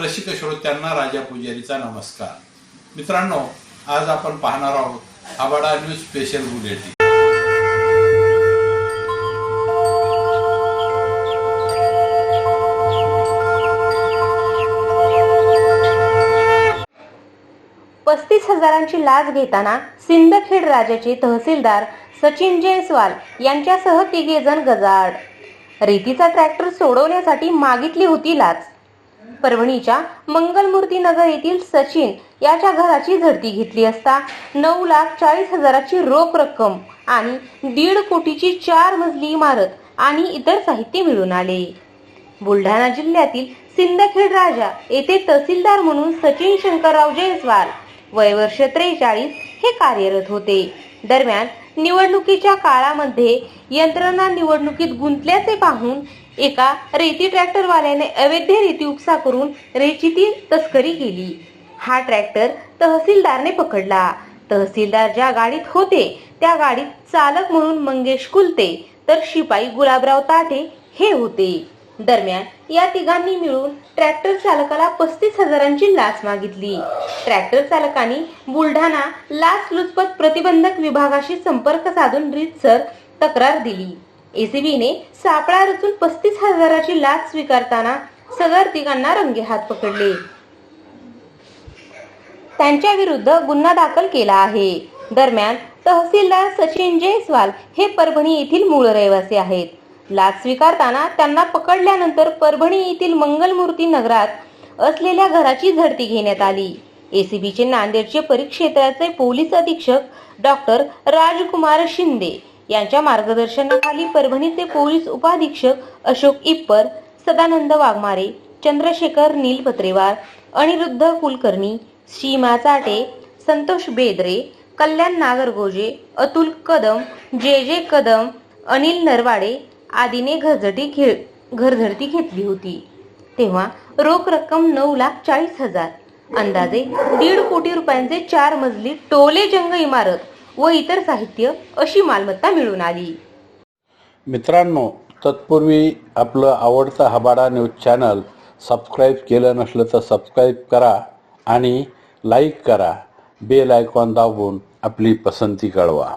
रसिक श्रोत्यांना राजा पुजारीचा नमस्कार. मित्रांनो आज आपण पाहणार आहोत आबाडा न्यूज स्पेशल बुलेटिन पस्तीस हजारांची लाच घेताना सिंदखेड राजाचे तहसीलदार सचिन जयस्वाल यांच्यासह तिघे जण गजाआड. रेतीचा ट्रॅक्टर सोडवण्यासाठी मागितली होती लाच. परभणीच्या मंगलमूर्ती नगर येथील सचिन याच्या घराची झडती घेतली असता नऊ लाख चाळीस हजाराची रोख रक्कम आणि दीड कोटीची चार मजली इमारत आणि इतर साहित्य मिळून आले. बुलढाणा जिल्ह्यातील सिंदखेड राजा येथे तहसीलदार म्हणून सचिन शंकरराव जयस्वाल वय वर्ष त्रेचाळीस हे कार्यरत होते. दरम्यान निवडणुकीच्या काळामध्ये यंत्रणा निवडणुकीत गुंतल्याचे पाहून एका रेती ट्रॅक्टरवाल्याने अवैध रेती उपसा करून रेतीची तस्करी केली. हा ट्रॅक्टर तहसीलदारने पकडला. तहसीलदार ज्या गाडीत होते त्या गाडीत चालक म्हणून मंगेश कुलते तर शिपाई गुलाबराव ताटे हे होते. दरम्यान या तिघांनी मिळून ट्रॅक्टर चालकाला पस्तीस हजारांची लाच मागितली. ट्रॅक्टर चालकांनी बुलढाणा लाच लुचपत प्रतिबंधक विभागाशी संपर्क साधून रीतसर तक्रार दिली. एसीबीने सापळा रचून पस्तीस हजाराची लाच स्वीकारताना सदर तिघांना रंगेहात पकडले. त्यांच्या विरुद्ध गुन्हा दाखल केला आहे. दरम्यान तहसीलदार सचिन जयस्वाल हे परभणी येथील मूळ रहिवासी आहेत. लाच स्वीकारताना त्यांना पकडल्यानंतर परभणी येथील मंगलमूर्ती नगरात असलेल्या घराची झडती घेण्यात आली. एसीबीचे नांदेडचे परिक्षेत्राचे पोलीस अधीक्षक डॉक्टर राजकुमार शिंदे यांच्या मार्गदर्शनाखाली परभणीचे पोलीस उपाधीक्षक अशोक इप्पर सदानंद वाघमारे चंद्रशेखर नील पत्रेवार अनिरुद्ध कुलकर्णी सीमा चाटे संतोष बेदरे कल्याण नागरगोजे अतुल कदम जे जे कदम अनिल नरवाडे आदीने घरझटी घे घरझडती घेतली होती. तेव्हा रोख रक्कम नऊ लाख चाळीस हजार अंदाजे दीड कोटी रुपयांचे चार मजली टोले जंग इमारत व इतर साहित्य अशी मालमत्ता मिळून आली. मित्रांनो तत्पूर्वी आपलं आवडतं हबाडा न्यूज चॅनल सबस्क्राईब केलं नसलं तर सबस्क्राईब करा आणि लाईक करा. बेल आयकॉन दाबून आपली पसंती कळवा.